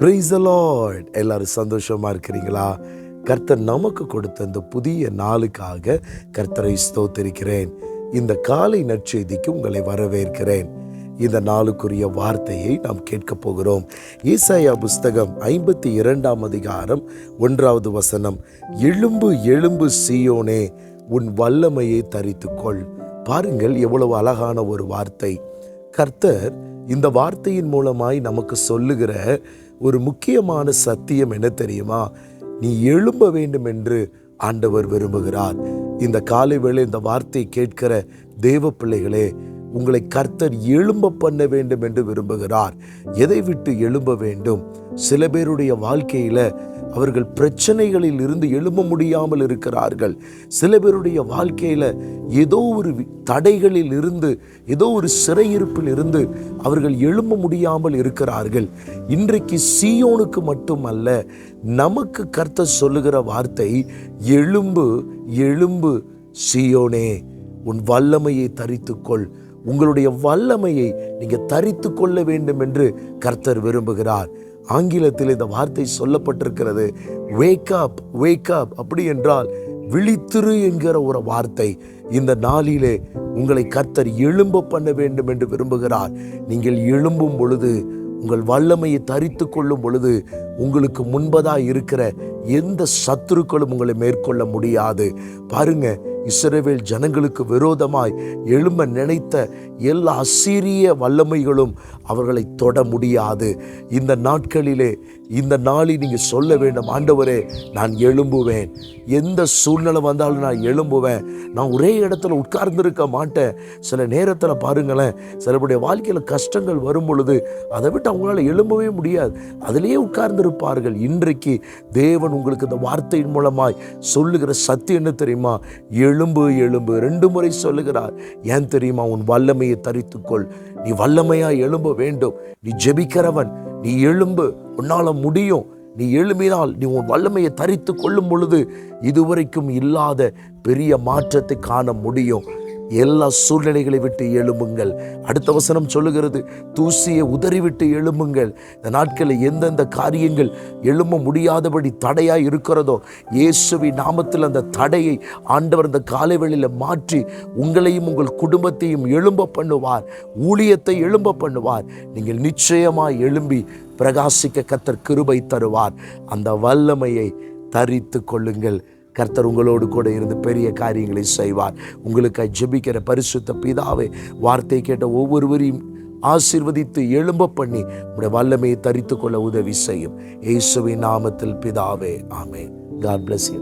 Price Lord எல்லாரும் சந்தோஷமா இருக்கிறீங்களா? கர்த்தர் நமக்கு கொடுத்த இந்த புதிய நாளுக்காக கர்த்தரை ஸ்தோத்திருக்கிறேன். இந்த காலை நற்செய்திக்கு உங்களை வரவேற்கிறேன். இந்த நாளுக்குரிய வார்த்தையை நாம் கேட்கப் போகிறோம். ஈசாயா புஸ்தகம் ஐம்பத்தி இரண்டாம் அதிகாரம் ஒன்றாவது வசனம். எழும்பு எழும்பு சீயோனே உன் வல்லமையை தரித்துக்கொள். பாருங்கள் எவ்வளவு அழகான ஒரு வார்த்தை. கர்த்தர் இந்த வார்த்தையின் மூலமாய் நமக்கு சொல்லுகிற ஒரு முக்கியமான சத்தியம் என்ன தெரியுமா? நீ எழும்ப வேண்டும் என்று ஆண்டவர் விரும்புகிறார். இந்த காலை வேளை இந்த வார்த்தை கேட்கிற தேவ பிள்ளைகளே உங்களை கர்த்தர் எழும்ப பண்ண வேண்டும் என்று விரும்புகிறார். எதை விட்டு எழும்ப வேண்டும்? சில பேருடைய வாழ்க்கையில அவர்கள் பிரச்சனைகளில் இருந்து எழும்ப முடியாமல் இருக்கிறார்கள். சில பேருடைய வாழ்க்கையில் ஏதோ ஒரு தடைகளில் இருந்து ஏதோ ஒரு சிறையிருப்பில் இருந்து அவர்கள் எழும்ப முடியாமல் இருக்கிறார்கள். இன்றைக்கு சீயோனுக்கு மட்டுமல்ல நமக்கு கர்த்தர் சொல்லுகிற வார்த்தை எழும்பு எழும்பு சியோனே உன் வல்லமையை தரித்துக்கொள். உங்களுடைய வல்லமையை நீங்கள் தரித்து கொள்ள வேண்டும் என்று கர்த்தர் விரும்புகிறார். ஆங்கிலத்தில் இந்த வார்த்தை சொல்லப்பட்டிருக்கிறது. வேக் அப் வேக் அப் அப்படி என்றால் விழித்திரு என்கிற ஒரு வார்த்தை. இந்த நாளிலே உங்களை கர்த்தர் எழும்ப பண்ண வேண்டும் என்று விரும்புகிறார். நீங்கள் எழும்பும் பொழுது உங்கள் வல்லமையை தரித்து கொள்ளும் பொழுது உங்களுக்கு முன்பதாக இருக்கிற எந்த சத்துருக்களும் உங்களை மேற்கொள்ள முடியாது. பாருங்க இஸ்ரவேல் ஜனங்களுக்கு விரோதமாய் எழும்ப நினைத்த எல்லா அசீரிய வல்லமைகளும் அவர்களை தொட முடியாது. இந்த நாட்களிலே இந்த நாளில் நீங்கள் சொல்ல வேண்டும் ஆண்டவரே நான் எழும்புவேன். எந்த சூழ்நிலை வந்தாலும் நான் எழும்புவேன். நான் ஒரே இடத்துல உட்கார்ந்துருக்க மாட்டேன். சில நேரத்தில் பாருங்களேன் சிலருடைய வாழ்க்கையில் கஷ்டங்கள் வரும் பொழுது அதை விட்டு அவங்களால எழும்பவே முடியாது. அதிலேயே உட்கார்ந்திருப்பார்கள். இன்றைக்கு தேவன் உங்களுக்கு இந்த வார்த்தையின் மூலமாய் சொல்லுகிற சத்தியம் என்ன தெரியுமா? எழும்பு எழும்பு. ரெண்டு முறை சொல்லுகிறார் ஏன் தெரியுமா? உன் வல்லமையை தரித்துக்கொள். நீ வல்லமையா எழும்ப வேண்டும். நீ ஜெபிக்கிறவன். நீ எழும்பு. உன்னால் முடியும். நீ எழும்பினால் நீ உன் வல்லமையை தரித்து கொள்ளும் பொழுது இதுவரைக்கும் இல்லாத பெரிய மாற்றத்தை காண முடியும். எல்லா சூழ்நிலைகளை விட்டு எழும்புங்கள். அடுத்த வசனம் சொல்லுகிறது தூசியை உதறிவிட்டு எழும்புங்கள். இந்த நாட்களில் எந்தெந்த காரியங்கள் எழும்ப முடியாதபடி தடையாக இருக்கிறதோ இயேசுவி நாமத்தில் அந்த தடையை ஆண்டவர் இந்த காலைவெளியில் மாற்றி உங்களையும் உங்கள் குடும்பத்தையும் எழும்ப பண்ணுவார் ஊழியத்தை எழும்ப பண்ணுவார். நீங்கள் நிச்சயமாக எழும்பி பிரகாசிக்க கத்தர் கிருபை தருவார். அந்த வல்லமையை தரித்து கொள்ளுங்கள். கர்த்தர் உங்களோடு கூட இருந்து பெரிய காரியங்களை செய்வார். உங்களுக்கு ஜெபிக்கிற பரிசுத்த பிதாவே வார்த்தை கேட்ட ஒவ்வொருவரையும் ஆசிர்வதித்து எழும்ப பண்ணி உங்களுடைய வல்லமையை தரித்து கொள்ள உதவி செய்யும். இயேசுவின் நாமத்தில் பிதாவே ஆமே காட் பிளஸ் யூ